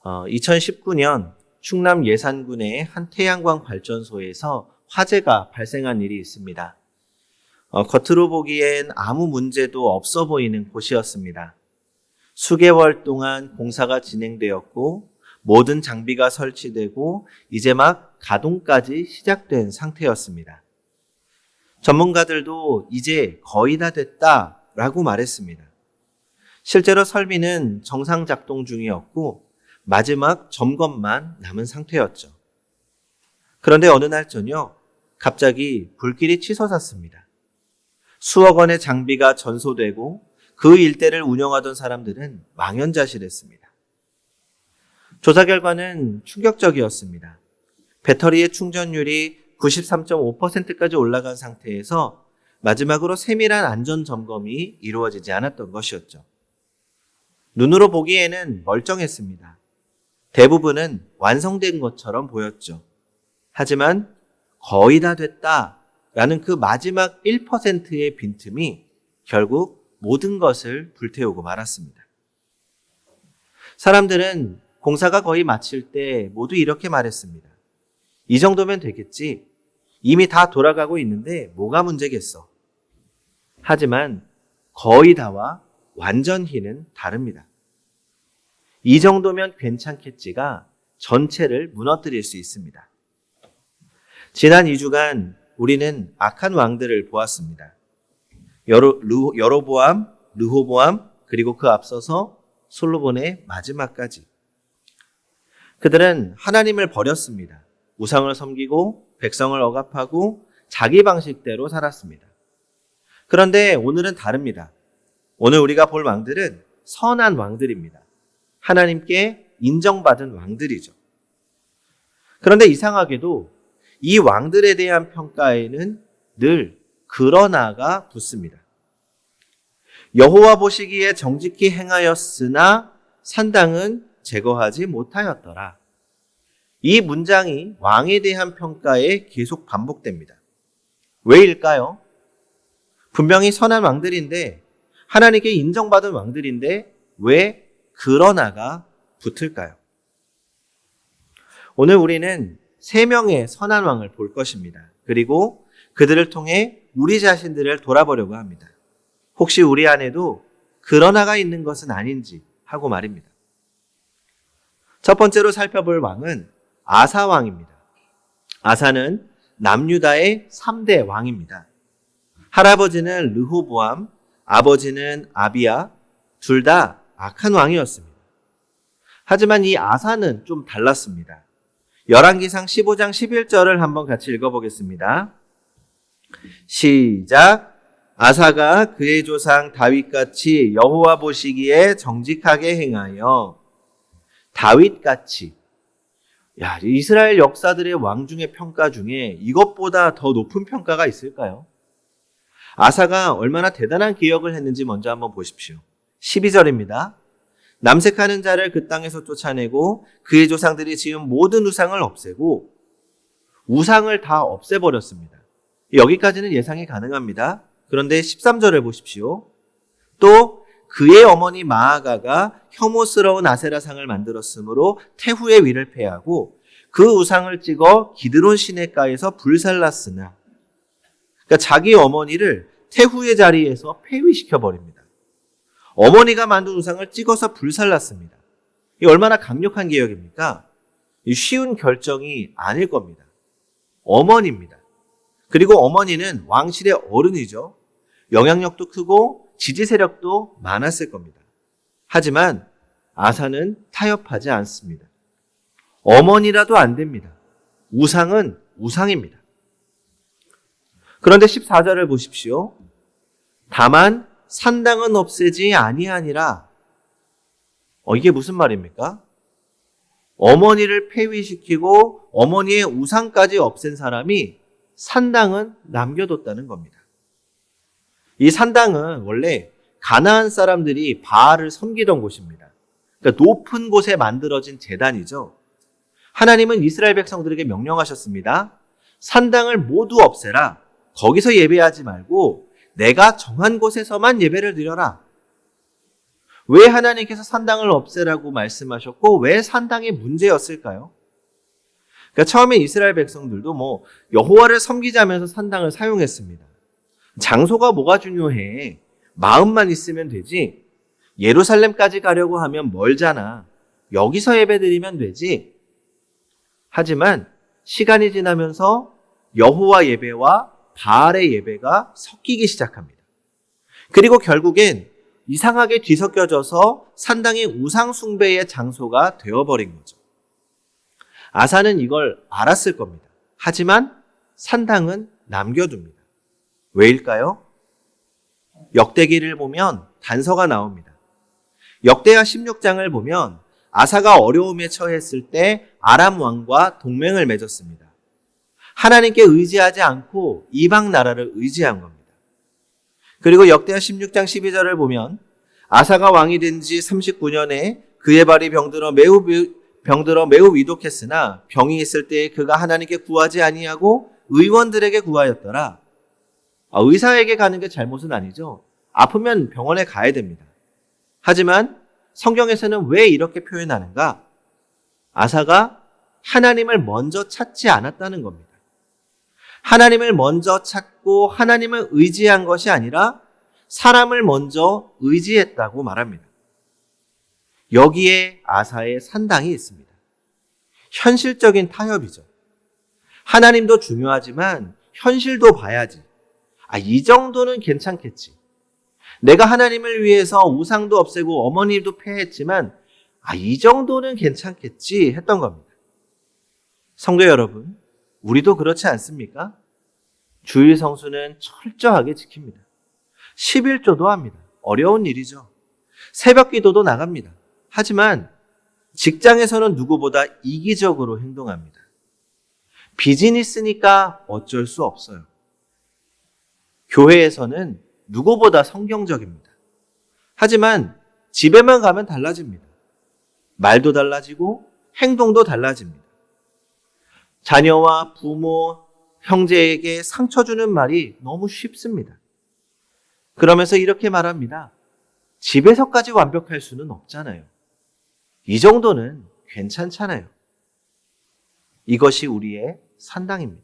어, 2019년 충남 예산군의 한 태양광 발전소에서 화재가 발생한 일이 있습니다. 어, 겉으로 보기엔 아무 문제도 없어 보이는 곳이었습니다. 수개월 동안 공사가 진행되었고 모든 장비가 설치되고 이제 막 가동까지 시작된 상태였습니다. 전문가들도 이제 거의 다 됐다라고 말했습니다. 실제로 설비는 정상 작동 중이었고 마지막 점검만 남은 상태였죠. 그런데 어느 날 저녁 갑자기 불길이 치솟았습니다. 수억 원의 장비가 전소되고 그 일대를 운영하던 사람들은 망연자실했습니다. 조사 결과는 충격적이었습니다. 배터리의 충전율이 93.5%까지 올라간 상태에서 마지막으로 세밀한 안전 점검이 이루어지지 않았던 것이었죠. 눈으로 보기에는 멀쩡했습니다. 대부분은 완성된 것처럼 보였죠. 하지만 거의 다 됐다 라는 그 마지막 1%의 빈틈이 결국 모든 것을 불태우고 말았습니다. 사람들은 공사가 거의 마칠 때 모두 이렇게 말했습니다. 이 정도면 되겠지. 이미 다 돌아가고 있는데 뭐가 문제겠어. 하지만 거의 다와 완전히는 다릅니다. 이 정도면 괜찮겠지가 전체를 무너뜨릴 수 있습니다. 지난 2주간 우리는 악한 왕들을 보았습니다. 여로, 르, 여로보암, 르호보암, 그리고 그 앞서서 솔로몬의 마지막까지. 그들은 하나님을 버렸습니다. 우상을 섬기고 백성을 억압하고 자기 방식대로 살았습니다. 그런데 오늘은 다릅니다. 오늘 우리가 볼 왕들은 선한 왕들입니다. 하나님께 인정받은 왕들이죠. 그런데 이상하게도 이 왕들에 대한 평가에는 늘 그러나가 붙습니다. 여호와 보시기에 정직히 행하였으나 산당은 제거하지 못하였더라. 이 문장이 왕에 대한 평가에 계속 반복됩니다. 왜일까요? 분명히 선한 왕들인데 하나님께 인정받은 왕들인데 왜 그러나가 붙을까요? 오늘 우리는 세 명의 선한 왕을 볼 것입니다. 그리고 그들을 통해 우리 자신들을 돌아보려고 합니다. 혹시 우리 안에도 그러나가 있는 것은 아닌지 하고 말입니다. 첫 번째로 살펴볼 왕은 아사 왕입니다. 아사는 남유다의 3대 왕입니다. 할아버지는 르호보암, 아버지는 아비야, 둘 다 악한 왕이었습니다. 하지만 이 아사는 좀 달랐습니다. 열왕기상 15장 11절을 한번 같이 읽어보겠습니다. 시작. 아사가 그의 조상 다윗같이 여호와 보시기에 정직하게 행하여 다윗같이 야, 이스라엘 역사들의 왕 중의 평가 중에 이것보다 더 높은 평가가 있을까요? 아사가 얼마나 대단한 기억을 했는지 먼저 한번 보십시오. 12절입니다. 남색하는 자를 그 땅에서 쫓아내고 그의 조상들이 지은 모든 우상을 없애고 우상을 다 없애버렸습니다. 여기까지는 예상이 가능합니다. 그런데 13절을 보십시오. 또 그의 어머니 마아가가 혐오스러운 아세라상을 만들었으므로 태후의 위를 패하고 그 우상을 찍어 기드론 시내가에서 불살랐으나 그러니까 자기 어머니를 태후의 자리에서 폐위시켜 버립니다. 어머니가 만든 우상을 찍어서 불살랐습니다. 이 얼마나 강력한 개혁입니까? 쉬운 결정이 아닐 겁니다. 어머니입니다. 그리고 어머니는 왕실의 어른이죠. 영향력도 크고 지지 세력도 많았을 겁니다. 하지만 아사는 타협하지 않습니다. 어머니라도 안 됩니다. 우상은 우상입니다. 그런데 14절을 보십시오. 다만 산당은 없애지 아니하니라. 어, 이게 무슨 말입니까? 어머니를 폐위시키고 어머니의 우상까지 없앤 사람이 산당은 남겨뒀다는 겁니다. 이 산당은 원래 가나안 사람들이 바알을 섬기던 곳입니다. 그러니까 높은 곳에 만들어진 재단이죠. 하나님은 이스라엘 백성들에게 명령하셨습니다. 산당을 모두 없애라. 거기서 예배하지 말고 내가 정한 곳에서만 예배를 드려라. 왜 하나님께서 산당을 없애라고 말씀하셨고 왜 산당이 문제였을까요? 그러니까 처음에 이스라엘 백성들도 뭐 여호와를 섬기자면서 산당을 사용했습니다. 장소가 뭐가 중요해? 마음만 있으면 되지. 예루살렘까지 가려고 하면 멀잖아. 여기서 예배드리면 되지. 하지만 시간이 지나면서 여호와 예배와 바알의 예배가 섞이기 시작합니다. 그리고 결국엔 이상하게 뒤섞여져서 산당이 우상 숭배의 장소가 되어버린 거죠. 아사는 이걸 알았을 겁니다. 하지만 산당은 남겨둡니다. 왜일까요? 역대기를 보면 단서가 나옵니다. 역대하 16장을 보면 아사가 어려움에 처했을 때 아람 왕과 동맹을 맺었습니다. 하나님께 의지하지 않고 이방 나라를 의지한 겁니다. 그리고 역대하 16장 12절을 보면 아사가 왕이 된 지 39년에 그의 발이 병들어 매우 병들어 매우 위독했으나 병이 있을 때에 그가 하나님께 구하지 아니하고 의원들에게 구하였더라. 아, 의사에게 가는 게 잘못은 아니죠. 아프면 병원에 가야 됩니다. 하지만 성경에서는 왜 이렇게 표현하는가? 아사가 하나님을 먼저 찾지 않았다는 겁니다. 하나님을 먼저 찾고 하나님을 의지한 것이 아니라 사람을 먼저 의지했다고 말합니다. 여기에 아사의 산당이 있습니다. 현실적인 타협이죠. 하나님도 중요하지만 현실도 봐야지. 아, 이 정도는 괜찮겠지. 내가 하나님을 위해서 우상도 없애고 어머니도 폐했지만 아, 이 정도는 괜찮겠지 했던 겁니다. 성도 여러분, 우리도 그렇지 않습니까? 주일 성수는 철저하게 지킵니다. 11조도 합니다. 어려운 일이죠. 새벽 기도도 나갑니다. 하지만 직장에서는 누구보다 이기적으로 행동합니다. 비즈니스니까 어쩔 수 없어요. 교회에서는 누구보다 성경적입니다. 하지만 집에만 가면 달라집니다. 말도 달라지고 행동도 달라집니다. 자녀와 부모, 형제에게 상처 주는 말이 너무 쉽습니다. 그러면서 이렇게 말합니다. 집에서까지 완벽할 수는 없잖아요. 이 정도는 괜찮잖아요. 이것이 우리의 산당입니다.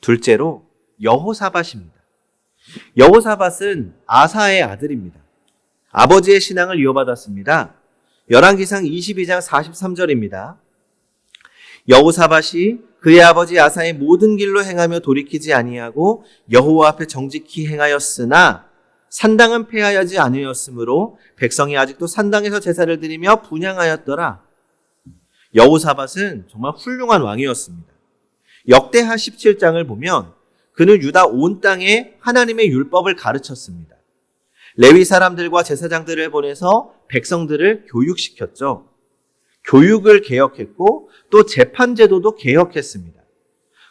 둘째로 여호사밧입니다. 여호사밧은 아사의 아들입니다. 아버지의 신앙을 이어받았습니다. 열왕기상 22장 43절입니다. 여호사밧이 그의 아버지 아사의 모든 길로 행하며 돌이키지 아니하고 여호와 앞에 정직히 행하였으나 산당은 폐하여지 아니었으므로 백성이 아직도 산당에서 제사를 드리며 분양하였더라. 여호사밧은 정말 훌륭한 왕이었습니다. 역대하 17장을 보면 그는 유다 온 땅에 하나님의 율법을 가르쳤습니다. 레위 사람들과 제사장들을 보내서 백성들을 교육시켰죠. 교육을 개혁했고 또 재판 제도도 개혁했습니다.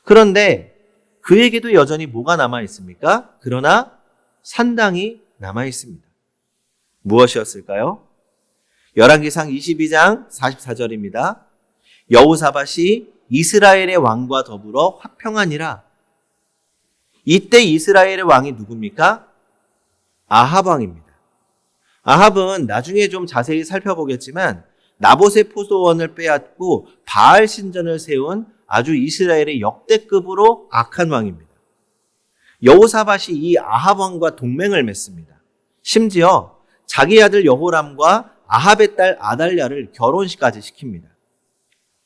그런데 그에게도 여전히 뭐가 남아 있습니까? 그러나 산당이 남아 있습니다. 무엇이었을까요? 열왕기상 22장 44절입니다. 여우사밧이 이스라엘의 왕과 더불어 화평하니라. 이때 이스라엘의 왕이 누굽니까? 아합 왕입니다. 아합은 나중에 좀 자세히 살펴보겠지만 나봇의 포도원을 빼앗고 바알 신전을 세운 아주 이스라엘의 역대급으로 악한 왕입니다. 여호사밧이 이 아합 왕과 동맹을 맺습니다. 심지어 자기 아들 여호람과 아합의 딸 아달랴를 결혼식까지 시킵니다.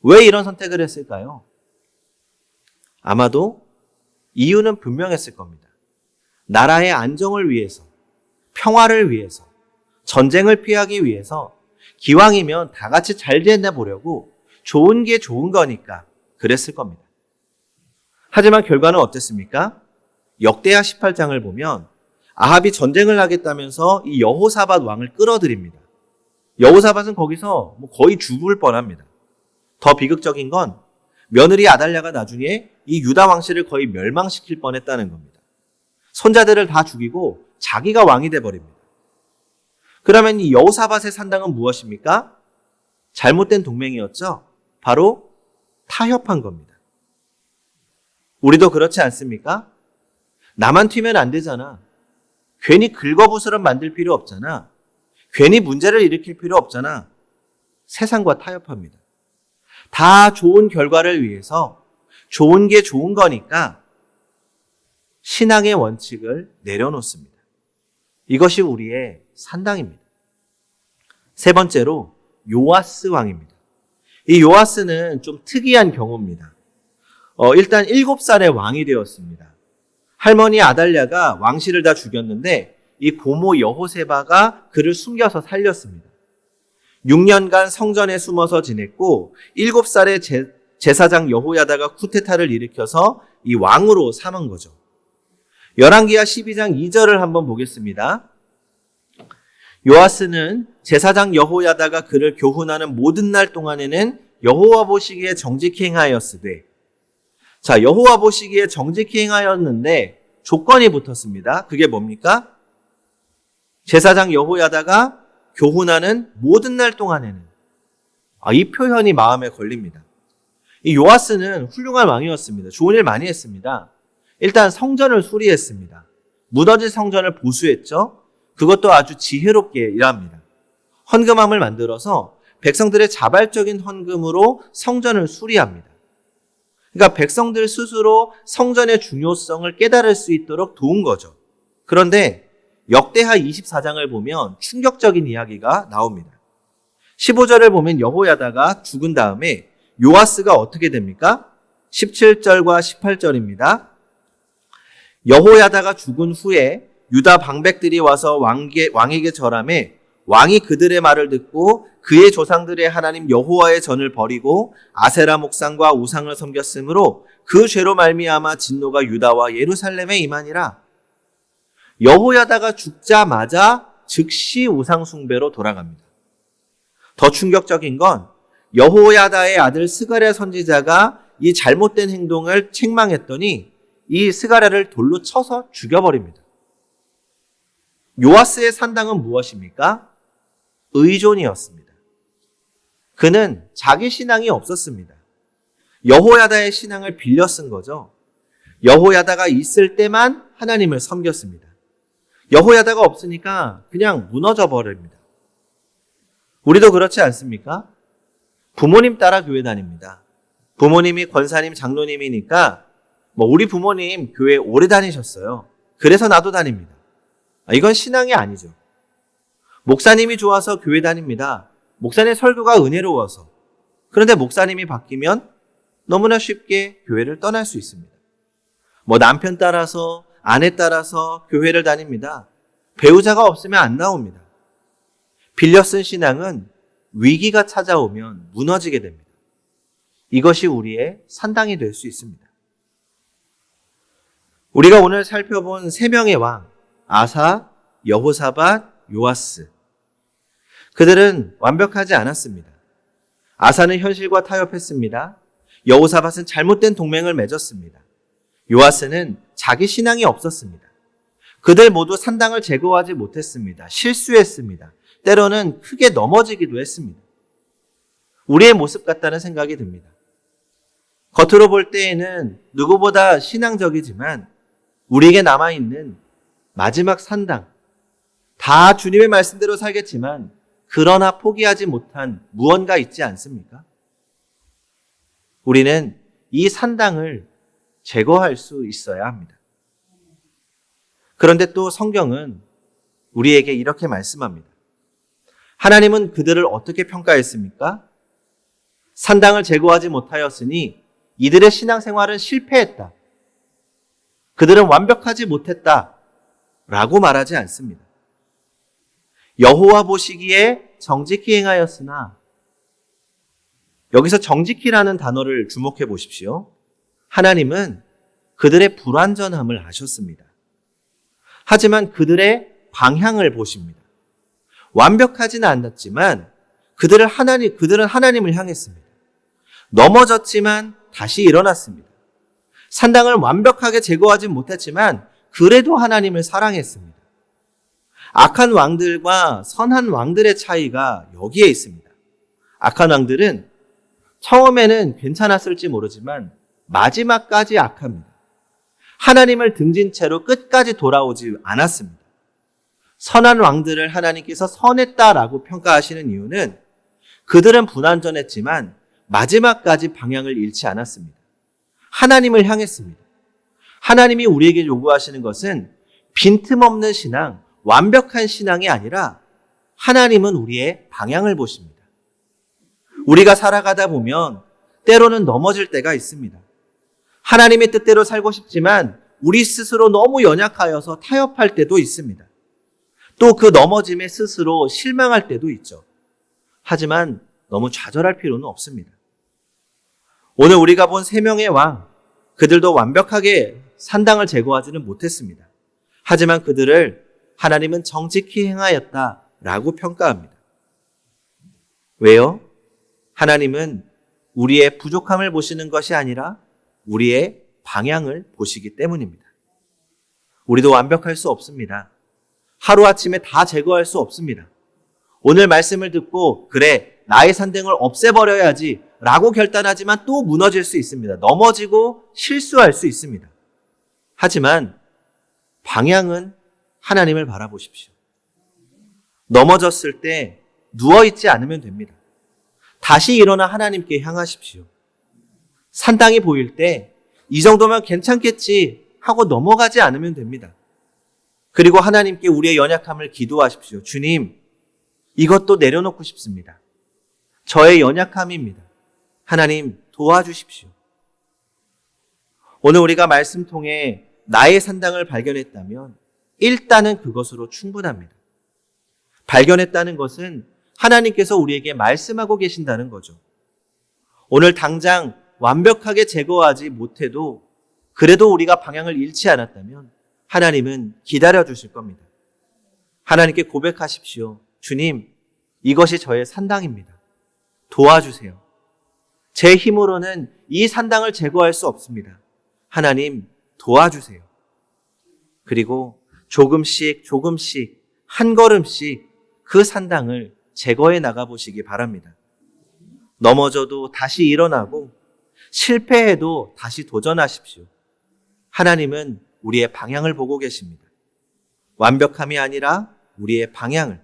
왜 이런 선택을 했을까요? 아마도 이유는 분명했을 겁니다. 나라의 안정을 위해서, 평화를 위해서, 전쟁을 피하기 위해서 기왕이면 다 같이 잘 지내 보려고 좋은 게 좋은 거니까 그랬을 겁니다. 하지만 결과는 어땠습니까? 역대하 18장을 보면 아합이 전쟁을 하겠다면서 이 여호사밧 왕을 끌어들입니다. 여호사밧은 거기서 뭐 거의 죽을 뻔합니다. 더 비극적인 건 며느리 아달랴가 나중에 이 유다 왕실을 거의 멸망시킬 뻔했다는 겁니다. 손자들을 다 죽이고 자기가 왕이 돼 버립니다. 그러면 이 여호사밧의 산당은 무엇입니까? 잘못된 동맹이었죠. 바로 타협한 겁니다. 우리도 그렇지 않습니까? 나만 튀면 안 되잖아. 괜히 긁어부스럼 만들 필요 없잖아. 괜히 문제를 일으킬 필요 없잖아. 세상과 타협합니다. 다 좋은 결과를 위해서 좋은 게 좋은 거니까 신앙의 원칙을 내려놓습니다. 이것이 우리의 산당입니다. 세 번째로 요아스 왕입니다. 이 요아스는 좀 특이한 경우입니다. 어, 일단 일곱 살에 왕이 되었습니다. 할머니 아달랴가 왕실을 다 죽였는데 이 고모 여호세바가 그를 숨겨서 살렸습니다. 6년간 성전에 숨어서 지냈고 7살에 제, 제사장 여호야다가 쿠데타를 일으켜서 이 왕으로 삼은 거죠. 열왕기하 12장 2절을 한번 보겠습니다. 요아스는 제사장 여호야다가 그를 교훈하는 모든 날 동안에는 여호와 보시기에 정직히 행하였으되 자 여호와 보시기에 정직히 행하였는데 조건이 붙었습니다. 그게 뭡니까? 제사장 여호야다가 교훈하는 모든 날 동안에는 아, 이 표현이 마음에 걸립니다. 이 요아스는 훌륭한 왕이었습니다. 좋은 일 많이 했습니다. 일단 성전을 수리했습니다. 무너진 성전을 보수했죠. 그것도 아주 지혜롭게 일합니다. 헌금함을 만들어서 백성들의 자발적인 헌금으로 성전을 수리합니다. 그러니까 백성들 스스로 성전의 중요성을 깨달을 수 있도록 도운 거죠. 그런데 역대하 24장을 보면 충격적인 이야기가 나옵니다. 15절을 보면 여호야다가 죽은 다음에 요아스가 어떻게 됩니까? 17절과 18절입니다. 여호야다가 죽은 후에 유다 방백들이 와서 왕게, 왕에게 절함에 왕이 그들의 말을 듣고 그의 조상들의 하나님 여호와의 전을 버리고 아세라 목상과 우상을 섬겼으므로 그 죄로 말미암아 진노가 유다와 예루살렘에 임하니라. 여호야다가 죽자마자 즉시 우상 숭배로 돌아갑니다. 더 충격적인 건 여호야다의 아들 스가랴 선지자가 이 잘못된 행동을 책망했더니 이 스가랴를 돌로 쳐서 죽여버립니다. 요아스의 산당은 무엇입니까? 의존이었습니다. 그는 자기 신앙이 없었습니다. 여호야다의 신앙을 빌려 쓴 거죠. 여호야다가 있을 때만 하나님을 섬겼습니다. 여호야다가 없으니까 그냥 무너져 버립니다. 우리도 그렇지 않습니까? 부모님 따라 교회 다닙니다. 부모님이 권사님, 장로님이니까 뭐 우리 부모님 교회 오래 다니셨어요. 그래서 나도 다닙니다. 아, 이건 신앙이 아니죠. 목사님이 좋아서 교회 다닙니다. 목사님 설교가 은혜로워서. 그런데 목사님이 바뀌면 너무나 쉽게 교회를 떠날 수 있습니다. 뭐 남편 따라서 아내 따라서 교회를 다닙니다. 배우자가 없으면 안 나옵니다. 빌려 쓴 신앙은 위기가 찾아오면 무너지게 됩니다. 이것이 우리의 산당이 될 수 있습니다. 우리가 오늘 살펴본 세 명의 왕, 아사, 여호사밧, 요아스. 그들은 완벽하지 않았습니다. 아사는 현실과 타협했습니다. 여호사밧은 잘못된 동맹을 맺었습니다. 요아스는 자기 신앙이 없었습니다. 그들 모두 산당을 제거하지 못했습니다. 실수했습니다. 때로는 크게 넘어지기도 했습니다. 우리의 모습 같다는 생각이 듭니다. 겉으로 볼 때에는 누구보다 신앙적이지만 우리에게 남아있는 마지막 산당, 다 주님의 말씀대로 살겠지만 그러나 포기하지 못한 무언가 있지 않습니까? 우리는 이 산당을 제거할 수 있어야 합니다. 그런데 또 성경은 우리에게 이렇게 말씀합니다. 하나님은 그들을 어떻게 평가했습니까? 산당을 제거하지 못하였으니 이들의 신앙생활은 실패했다. 그들은 완벽하지 못했다. 라고 말하지 않습니다. 여호와 보시기에 정직히 행하였으나 여기서 정직히라는 단어를 주목해 보십시오. 하나님은 그들의 불완전함을 아셨습니다. 하지만 그들의 방향을 보십니다. 완벽하지는 않았지만 그들을 하나님 그들은 하나님을 향했습니다. 넘어졌지만 다시 일어났습니다. 산당을 완벽하게 제거하지 못했지만 그래도 하나님을 사랑했습니다. 악한 왕들과 선한 왕들의 차이가 여기에 있습니다. 악한 왕들은 처음에는 괜찮았을지 모르지만 마지막까지 악합니다. 하나님을 등진 채로 끝까지 돌아오지 않았습니다. 선한 왕들을 하나님께서 선했다라고 평가하시는 이유는 그들은 불완전했지만 마지막까지 방향을 잃지 않았습니다. 하나님을 향했습니다. 하나님이 우리에게 요구하시는 것은 빈틈없는 신앙, 완벽한 신앙이 아니라 하나님은 우리의 방향을 보십니다. 우리가 살아가다 보면 때로는 넘어질 때가 있습니다. 하나님의 뜻대로 살고 싶지만 우리 스스로 너무 연약하여서 타협할 때도 있습니다. 또 그 넘어짐에 스스로 실망할 때도 있죠. 하지만 너무 좌절할 필요는 없습니다. 오늘 우리가 본 세 명의 왕, 그들도 완벽하게 산당을 제거하지는 못했습니다. 하지만 그들을 하나님은 정직히 행하였다 라고 평가합니다. 왜요? 하나님은 우리의 부족함을 보시는 것이 아니라 우리의 방향을 보시기 때문입니다. 우리도 완벽할 수 없습니다. 하루아침에 다 제거할 수 없습니다. 오늘 말씀을 듣고, 그래, 나의 산등을 없애버려야지 라고 결단하지만 또 무너질 수 있습니다. 넘어지고 실수할 수 있습니다. 하지만 방향은 하나님을 바라보십시오. 넘어졌을 때 누워있지 않으면 됩니다. 다시 일어나 하나님께 향하십시오. 산당이 보일 때 이 정도면 괜찮겠지 하고 넘어가지 않으면 됩니다. 그리고 하나님께 우리의 연약함을 기도하십시오. 주님, 이것도 내려놓고 싶습니다. 저의 연약함입니다. 하나님 도와주십시오. 오늘 우리가 말씀 통해 나의 산당을 발견했다면 일단은 그것으로 충분합니다. 발견했다는 것은 하나님께서 우리에게 말씀하고 계신다는 거죠. 오늘 당장 완벽하게 제거하지 못해도 그래도 우리가 방향을 잃지 않았다면 하나님은 기다려 주실 겁니다. 하나님께 고백하십시오. 주님, 이것이 저의 산당입니다. 도와주세요. 제 힘으로는 이 산당을 제거할 수 없습니다. 하나님, 도와주세요. 그리고 조금씩 조금씩 한 걸음씩 그 산당을 제거해 나가 보시기 바랍니다. 넘어져도 다시 일어나고 실패해도 다시 도전하십시오. 하나님은 우리의 방향을 보고 계십니다. 완벽함이 아니라 우리의 방향을.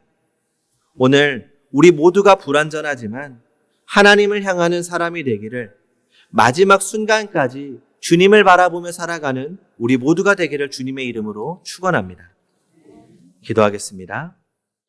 오늘 우리 모두가 불완전하지만 하나님을 향하는 사람이 되기를 마지막 순간까지 주님을 바라보며 살아가는 우리 모두가 되기를 주님의 이름으로 축원합니다. 기도하겠습니다.